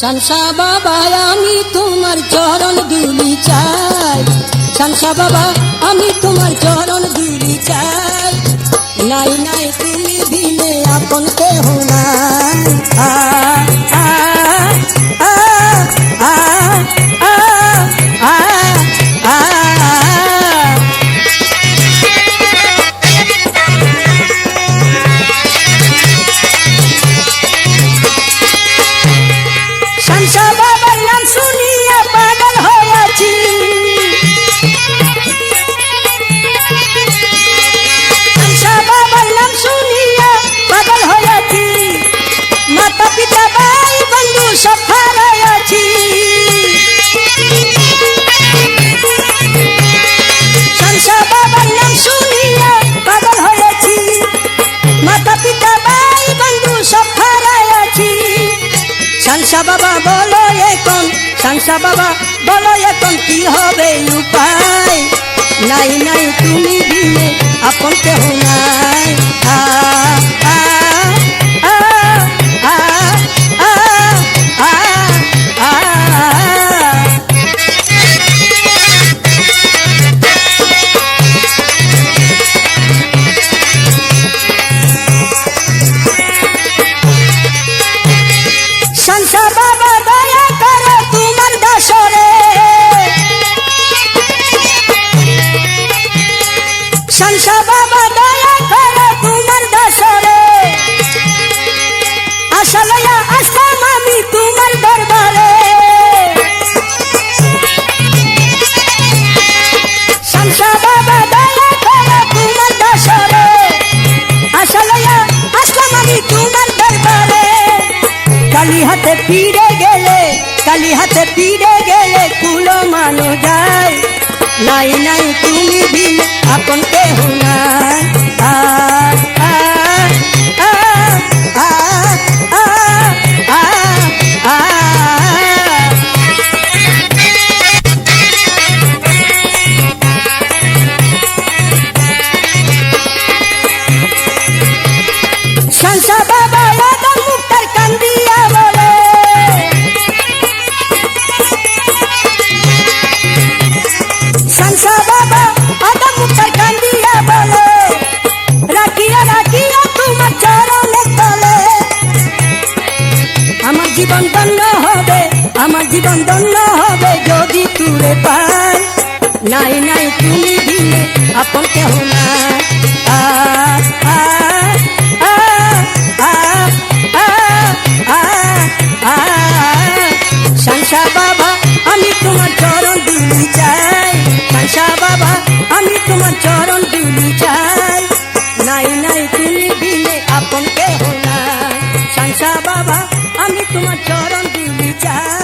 সানসা বাবা আমি তোমার চরণ দুলি চাই। সানসা বাবা, আমি তোমার চরণ দুলি চাই। নাই নাই, তুমি দিলে আপন কেহ নাই। বাবা বলো এখন কি হবে উপায়? নাই নাই তুমি কালি হাতে ফিরে গেলে, কালি হাতে ফিরে গেলে কুলো মানো যায়। নাই নাই, তুমি দিল আপন কেহ নাই। আমার জীবন দণ্ড হবে যদি তুলে পাই। নাই নাই, তুমি দিলে আপন কেহ আ। সংসা বাবা, আমি তোমার চরণ দুলি চাই। সংসা বাবা, আমি তোমার চরণ দুলি চাই। নাই নাই, তুমি দিলে আপন কেহ নাই। সংসা বাবা, আমি তোমার চরণ দুলি চাই।